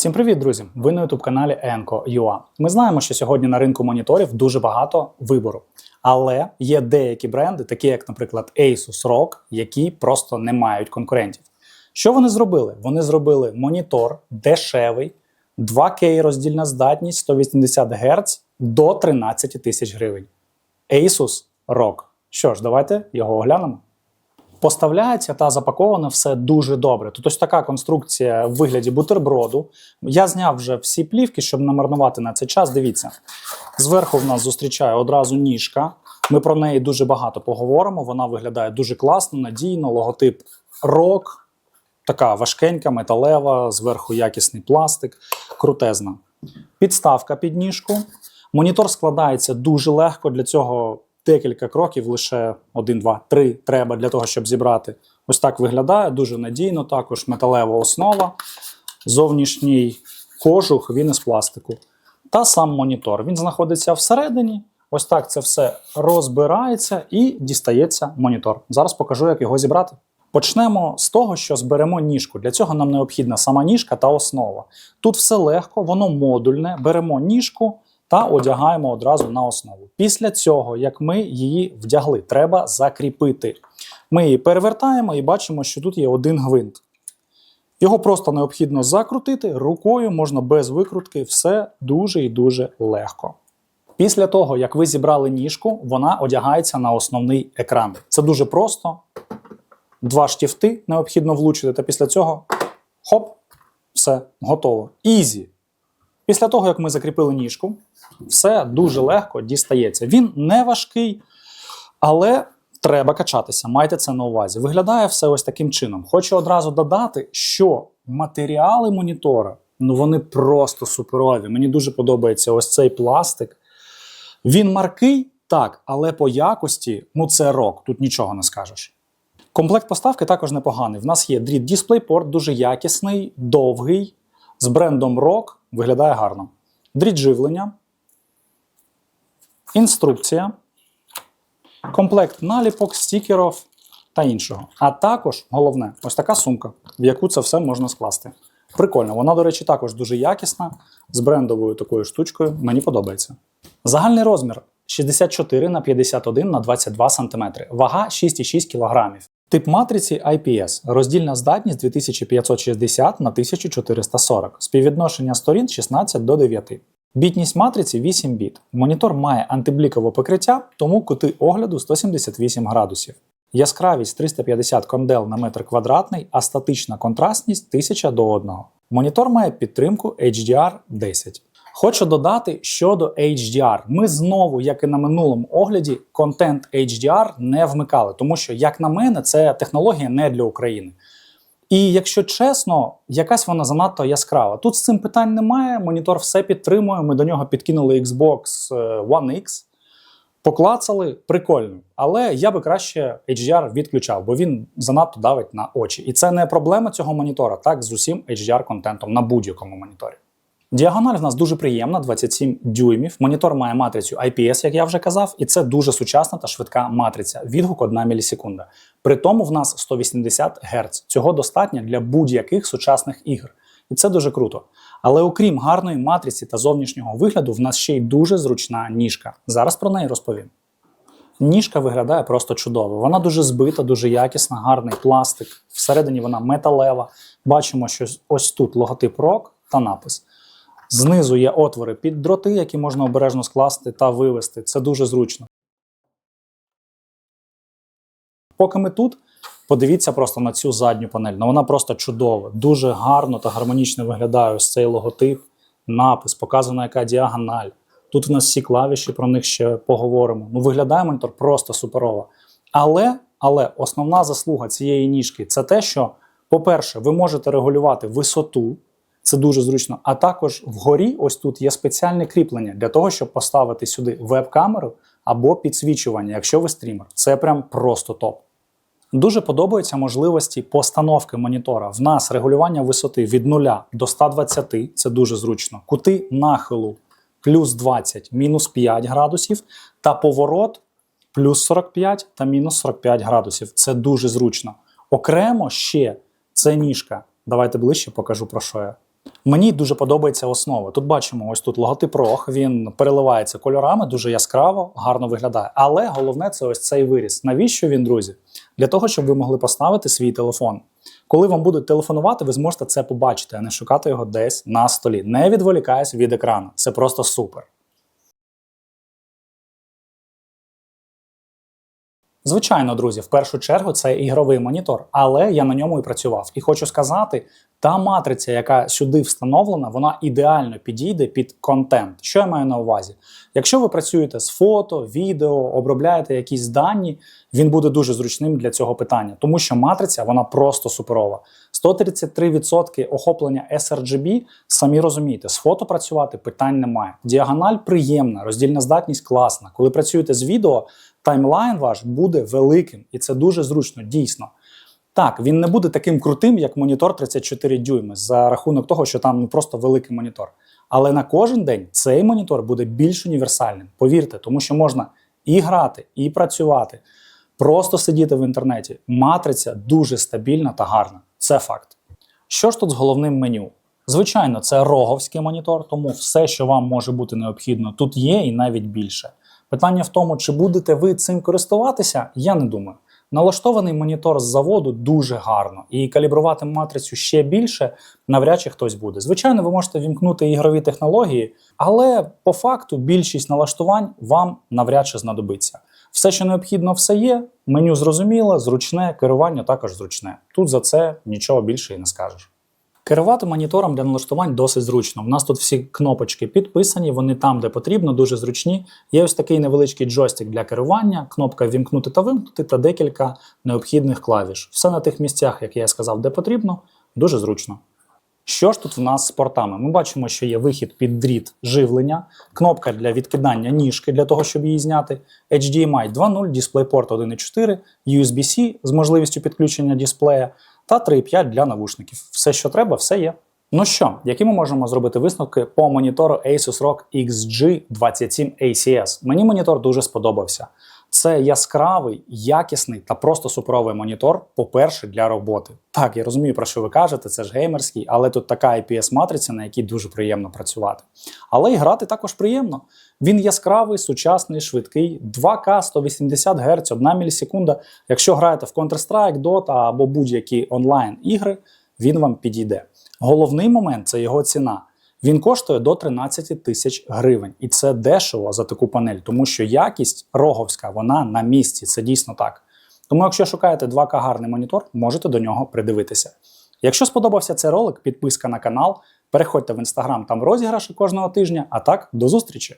Всім привіт, друзі! Ви на youtube каналі Enco.ua. Ми знаємо, що сьогодні на ринку моніторів дуже багато вибору. Але є деякі бренди, такі як, наприклад, Asus ROG, які просто не мають конкурентів. Що вони зробили? Вони зробили монітор дешевий, 2К роздільна здатність 180 Гц до 13 тисяч гривень. Asus ROG. Що ж, давайте його оглянемо. Поставляється та запаковане все дуже добре. Ось така конструкція в вигляді бутерброду. Я зняв вже всі плівки, щоб не марнувати на цей час. Дивіться, зверху в нас зустрічає одразу ніжка. Ми про неї дуже багато поговоримо. Вона виглядає дуже класно, надійно, логотип ROG. Така важкенька, металева, зверху якісний пластик, крутезна. Підставка під ніжку. Монітор складається дуже легко. Для цього декілька кроків, лише один, два, три треба для того, щоб зібрати. Ось так виглядає, дуже надійно, також металева основа, зовнішній кожух, він із пластику. Та сам монітор. Він знаходиться всередині. Ось так це все розбирається і дістається монітор. Зараз покажу, як його зібрати. Почнемо з того, що зберемо ніжку. Для цього нам необхідна сама ніжка та основа. Тут все легко, воно модульне. Беремо ніжку та одягаємо одразу на основу. Після цього, як ми її вдягли, треба закріпити. Ми її перевертаємо і бачимо, що тут є один гвинт. Його просто необхідно закрутити рукою, можна без викрутки, все дуже і дуже легко. Після того, як ви зібрали ніжку, вона одягається на основний екран. Це дуже просто. Два штифти необхідно влучити, та після цього хоп, все, готово. Ізі. Після того, як ми закріпили ніжку, все дуже легко дістається. Він не важкий, але треба качатися. Майте це на увазі. Виглядає все ось таким чином. Хочу одразу додати, що матеріали монітора ну вони просто суперові. Мені дуже подобається ось цей пластик. Він маркий, так, але по якості, ну це рок, тут нічого не скажеш. Комплект поставки також непоганий. В нас є дріт DisplayPort, дуже якісний, довгий, з брендом ROG, виглядає гарно. Дріт живлення, інструкція, комплект наліпок, стікерів та іншого. А також, головне, ось така сумка, в яку це все можна скласти. Прикольно, вона, до речі, також дуже якісна, з брендовою такою штучкою. Мені подобається. Загальний розмір 64 на 51 на 22 см, вага 6,6 кг. Тип матриці IPS, роздільна здатність 2560 на 1440, співвідношення сторін 16 до 9. Бітність матриці 8 біт. Монітор має антиблікове покриття, тому кути огляду 178 градусів. Яскравість 350 кондел на метр квадратний, а статична контрастність 1000 до 1. Монітор має підтримку HDR 10. Хочу додати щодо HDR. Ми знову, як і на минулому огляді, контент HDR не вмикали, тому що, як на мене, це технологія не для України. І якщо чесно, якась вона занадто яскрава. Тут з цим питань немає. Монітор все підтримує. Ми до нього підкинули Xbox One X, поклацали, прикольно. Але я би краще HDR відключав, бо він занадто давить на очі. І це не проблема цього монітора, так з усім HDR-контентом на будь-якому моніторі. Діагональ в нас дуже приємна, 27 дюймів. Монітор має матрицю IPS, як я вже казав, і це дуже сучасна та швидка матриця. Відгук 1 мілісекунда. При тому в нас 180 Гц. Цього достатньо для будь-яких сучасних ігр. І це дуже круто. Але окрім гарної матриці та зовнішнього вигляду, в нас ще й дуже зручна ніжка. Зараз про неї розповім. Ніжка виглядає просто чудово. Вона дуже збита, дуже якісна, гарний пластик. Всередині вона металева. Бачимо, що ось тут логотип ROG та напис. Знизу є отвори під дроти, які можна обережно скласти та вивести. Це дуже зручно. Поки ми тут, подивіться просто на цю задню панель. Ну, вона просто чудова, дуже гарно та гармонічно виглядає ось цей логотип, напис, показана яка діагональ. Тут в нас всі клавіші, про них ще поговоримо. Ну, виглядає монітор просто суперово. Але, але основна заслуга цієї ніжки це те, що, по-перше, ви можете регулювати висоту. Це дуже зручно. А також вгорі, ось тут є спеціальне кріплення для того, щоб поставити сюди веб-камеру або підсвічування, якщо ви стрімер. Це прям просто топ. Дуже подобаються можливості постановки монітора. В нас регулювання висоти від 0 до 120, це дуже зручно. Кути нахилу плюс 20, мінус 5 градусів, та поворот плюс 45 та мінус 45 градусів. Це дуже зручно. Окремо ще це ніжка. Давайте ближче покажу про що я. Мені дуже подобається основа. Тут бачимо, ось тут логотип ROG, він переливається кольорами, дуже яскраво, гарно виглядає. Але головне це ось цей виріс. Навіщо він, друзі? Для того, щоб ви могли поставити свій телефон. Коли вам будуть телефонувати, ви зможете це побачити, а не шукати його десь на столі. Не відволікаясь від екрану. Це просто супер. Звичайно, друзі, в першу чергу це ігровий монітор, але я на ньому і працював. І хочу сказати, та матриця, яка сюди встановлена, вона ідеально підійде під контент. Що я маю на увазі? Якщо ви працюєте з фото, відео, обробляєте якісь дані, він буде дуже зручним для цього питання, тому що матриця вона просто суперова. 133% охоплення sRGB, самі розумієте, з фото працювати питань немає. Діагональ приємна, роздільна здатність класна. Коли працюєте з відео, таймлайн ваш буде великим, і це дуже зручно, дійсно. Так, він не буде таким крутим, як монітор 34 дюйми, за рахунок того, що там ну, просто великий монітор. Але на кожен день цей монітор буде більш універсальним. Повірте, тому що можна і грати, і працювати, просто сидіти в інтернеті. Матриця дуже стабільна та гарна. Це факт. Що ж тут з головним меню? Звичайно, це роговський монітор, тому все, що вам може бути необхідно, тут є і навіть більше. Питання в тому, чи будете ви цим користуватися, я не думаю. Налаштований монітор з заводу дуже гарно, і калібрувати матрицю ще більше навряд чи хтось буде. Звичайно, ви можете вімкнути ігрові технології, але по факту більшість налаштувань вам навряд чи знадобиться. Все, що необхідно, все є. Меню зрозуміле, зручне, керування також зручне. Тут за це нічого більше і не скажеш. Керувати монітором для налаштувань досить зручно. У нас тут всі кнопочки підписані, вони там, де потрібно, дуже зручні. Є ось такий невеличкий джойстик для керування, кнопка вімкнути та вимкнути та декілька необхідних клавіш. Все на тих місцях, як я сказав, де потрібно, дуже зручно. Що ж тут в нас з портами? Ми бачимо, що є вихід під дріт живлення, кнопка для відкидання ніжки для того, щоб її зняти, HDMI 2.0, DisplayPort 1.4, USB-C з можливістю підключення дисплея та 3.5 для навушників. Все, що треба, все є. Ну що, які ми можемо зробити висновки по монітору Asus ROG XG27 ACS? Мені монітор дуже сподобався. Це яскравий, якісний та просто суперовий монітор, по-перше, для роботи. Так, я розумію, про що ви кажете, це ж геймерський, але тут така IPS-матриця, на якій дуже приємно працювати. Але і грати також приємно. Він яскравий, сучасний, швидкий, 2К 180 Гц, 1 мілісекунда. Якщо граєте в Counter-Strike, Dota або будь-які онлайн-ігри, він вам підійде. Головний момент це його ціна. Він коштує до 13 тисяч гривень, і це дешево за таку панель, тому що якість роговська вона на місці. Це дійсно так. Тому, якщо шукаєте 2К гарний монітор, можете до нього придивитися. Якщо сподобався цей ролик, підписка на канал, переходьте в інстаграм, там розіграші кожного тижня. А так, до зустрічі!